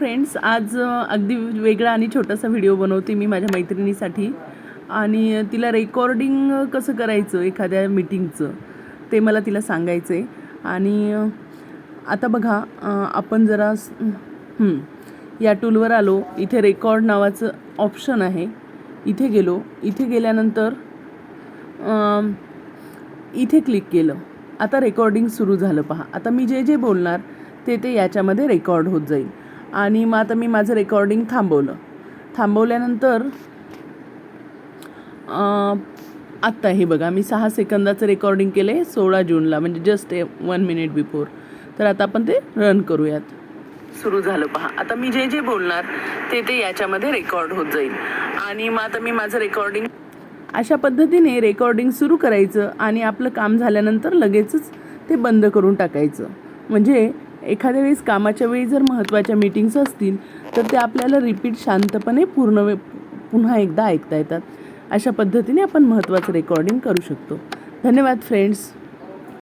Friends आज अगदी वेगळा आणि छोटासा व्हिडिओ बनवते मी माझ्या मैत्रिणीसाठी. आणि तिला रेकॉर्डिंग कसं करायचं एखाद्या मीटिंगचं ते मला तिला सांगायचं आहे आणि आता बघा आपण जरा या टूलवर आलो. इथे रेकॉर्ड नावाचं ऑप्शन आहे. इथे गेलो. इथे गेल्यानंतर इथे क्लिक केलं. आता रेकॉर्डिंग सुरू झालं पहा. आता मी जे जे बोलणार ते ते याच्यामध्ये रेकॉर्ड होत जाईल. आणि मग आता मी माझं रेकॉर्डिंग थांबवलं. थांबवल्यानंतर आत्ता हे बघा मी सहा सेकंदाचं रेकॉर्डिंग केलं आहे सोळा जूनला म्हणजे जस्ट वन मिनिट बिफोर तर आता आपण ते रन करूयात. सुरू झालं पहा. आता मी जे जे बोलणार ते ते याच्यामध्ये रेकॉर्ड होत जाईल. आणि मग आता मी माझं रेकॉर्डिंग अशा पद्धतीने रेकॉर्डिंग सुरू करायचं आणि आपलं काम झाल्यानंतर लगेचच ते बंद करून टाकायचं. म्हणजे एखाद्या वेळेस कामाच्या वेळी जर महत्त्वाच्या मीटिंग्स असतील तर ते आपल्याला रिपीट शांतपणे पूर्ण वे पुन्हा एकदा ऐकता येतात. अशा पद्धतीने आपण महत्त्वाचं रेकॉर्डिंग करू शकतो. धन्यवाद फ्रेंड्स